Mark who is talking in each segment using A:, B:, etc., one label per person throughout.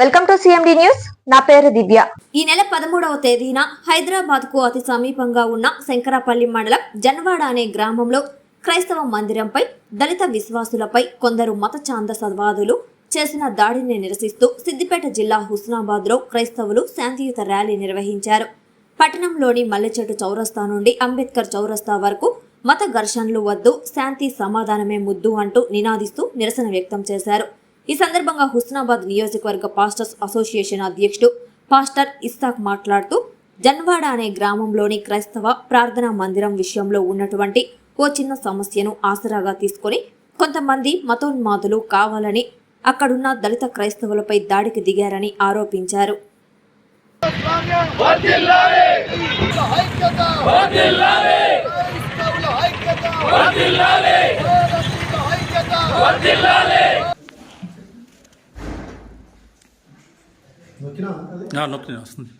A: welcome to CMD news నా పేరు దివ్య.
B: ఈ నెల పదమూడవ తేదీన హైదరాబాద్కు అతి సమీపంగా ఉన్న శంకరపల్లి మండలం జన్వాడ అనే గ్రామంలో క్రైస్తవ మందిరంపై దళిత విశ్వాసులపై కొందరు మత ఛాందసవాదులు చేసిన దాడిని నిరసిస్తూ సిద్దిపేట జిల్లా హుస్నాబాద్లో క్రైస్తవులు శాంతియుత ర్యాలీ నిర్వహించారు. పట్టణంలోని మల్లెచెట్టు చౌరస్తా నుండి అంబేద్కర్ చౌరస్తా వరకు మత ఘర్షణలు వద్దు శాంతి సమాధానమే ముద్దు అంటూ నినాదిస్తూ నిరసన వ్యక్తం చేశారు. ఈ సందర్భంగా హుస్నాబాద్ నియోజకవర్గ పాస్టర్స్ అసోసియేషన్ అధ్యక్షుడు పాస్టర్ ఇస్తాక్ మాట్లాడుతూ జన్వాడ అనే గ్రామంలోని క్రైస్తవ ప్రార్థనా మందిరం విషయంలో ఉన్నటువంటి ఓ చిన్న సమస్యను ఆసరాగా తీసుకొని కొంతమంది మతోన్మాదులు కావాలని అక్కడున్న దళిత క్రైస్తవులపై దాడికి దిగారని ఆరోపించారు.
C: ఆ, నొక్కి వస్తుంది.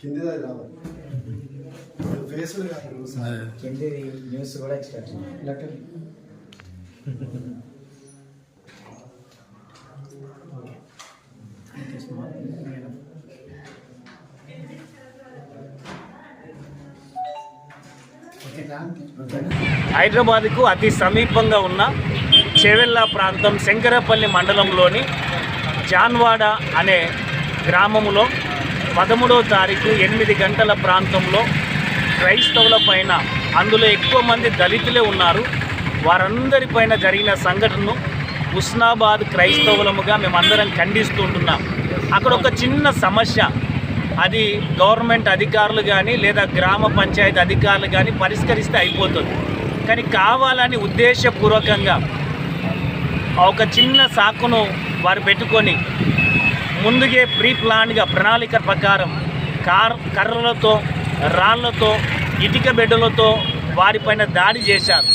D: కింది కింద రావాలి. కింది
E: న్యూస్ కూడా ఎక్స్పెక్ట్ లెటర్
F: హైదరాబాద్కు అతి సమీపంగా ఉన్న చెవెల్లా ప్రాంతం శంకరపల్లి మండలంలోని జాన్వాడ అనే గ్రామములో పదమూడవ తారీఖు ఎనిమిది గంటల ప్రాంతంలో క్రైస్తవుల పైన అందులో ఎక్కువ మంది దళితులే ఉన్నారు. వారందరిపైన జరిగిన సంఘటనను ఉస్నాబాద్ క్రైస్తవులముగా మేమందరం ఖండిస్తుంటున్నాం అక్కడ ఒక చిన్న సమస్య. అది గవర్నమెంట్ అధికారులు కానీ లేదా గ్రామ పంచాయతీ అధికారులు కానీ పరిష్కరిస్తే అయిపోతుంది. కానీ కావాలని ఉద్దేశపూర్వకంగా ఒక చిన్న సాకును వారు పెట్టుకొని ముందుగే ప్రీ ప్లాన్గా ప్రణాళిక ప్రకారం కార్ కర్రలతో రాళ్ళతో ఇటుక బిడ్డలతో వారిపైన దాడి చేశారు.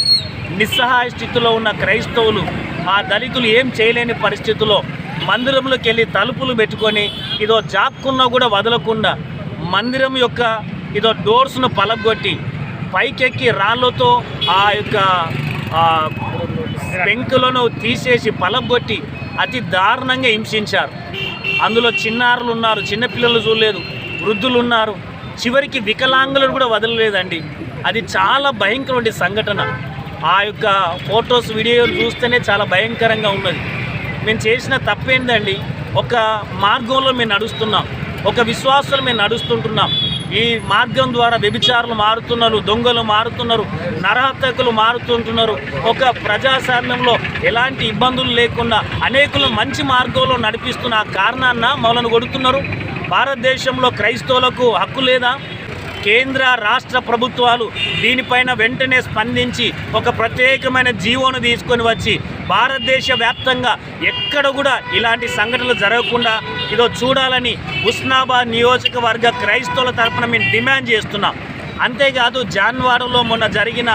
F: నిస్సహాయ స్థితిలో ఉన్న క్రైస్తవులు ఆ దళితులు ఏం చేయలేని పరిస్థితిలో మందిరంలోకి వెళ్ళి తలుపులు పెట్టుకొని ఇదో జాక్కున్నా కూడా వదలకుండా మందిరం యొక్క ఇదో డోర్స్ను పలగొట్టి పైకెక్కి రాళ్ళతో ఆ యొక్క పెంకులను తీసేసి పలగొట్టి అతి దారుణంగా హింసించారు. అందులో చిన్నారులు ఉన్నారు చిన్నపిల్లలు చూడలేదు వృద్ధులు ఉన్నారు. చివరికి వికలాంగులను కూడా వదలలేదండి. అది చాలా భయంకరమైన సంఘటన. ఆ యొక్క ఫొటోస్ వీడియోలు చూస్తేనే చాలా భయంకరంగా ఉన్నది. మేము చేసిన తప్పేందండి? ఒక మార్గంలో మేము నడుస్తున్నాం. ఒక విశ్వాసంలో మేము నడుస్తుంటున్నాం. ఈ మార్గం ద్వారా వ్యభిచారులు మారుతున్నారు దొంగలు మారుతున్నారు నరహత్యకులు మారుతుంటున్నారు. ఒక ప్రజాస్వామ్యంలో ఎలాంటి ఇబ్బందులు లేకుండా అనేకులు మంచి మార్గంలో నడిపిస్తున్న ఆ కారణాన్న మమ్మల్ని కొడుతున్నారు. భారతదేశంలో క్రైస్తవులకు హక్కు లేదా? కేంద్ర రాష్ట్ర ప్రభుత్వాలు దీనిపైన వెంటనే స్పందించి ఒక ప్రత్యేకమైన జీవోను తీసుకొని వచ్చి భారతదేశ వ్యాప్తంగా ఎక్కడ కూడా ఇలాంటి సంఘటనలు జరగకుండా ఇదో చూడాలని ఉస్నాబాద్ నియోజకవర్గ క్రైస్తవుల తరపున మేము డిమాండ్ చేస్తున్నాం. అంతేకాదు జాన్వాడలో మొన్న జరిగిన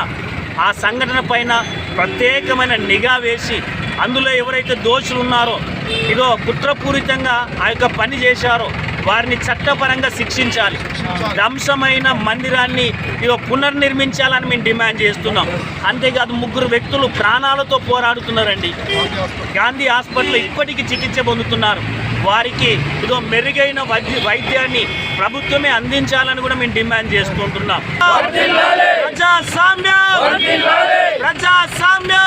F: ఆ సంఘటన పైన ప్రత్యేకమైన నిఘా వేసి అందులో ఎవరైతే దోషులు ఉన్నారో ఇదో కుట్రపూరితంగా ఆ యొక్క పని చేశారో వారిని చట్టపరంగా శిక్షించాలి. ధ్వంసమైన మందిరాన్ని ఇక పునర్నిర్మించాలని మేము డిమాండ్ చేస్తున్నాం. అంతేకాదు ముగ్గురు వ్యక్తులు ప్రాణాలతో పోరాడుతున్నారండి. గాంధీ హాస్పిటల్లో ఇప్పటికీ చికిత్స పొందుతున్నారు. వారికి ఇదో మెరుగైన వైద్య వైద్యాన్ని ప్రభుత్వమే అందించాలని కూడా మేము డిమాండ్ చేసుకుంటున్నాం ప్రజాస్వామ్యం! ప్రజాస్వామ్యం!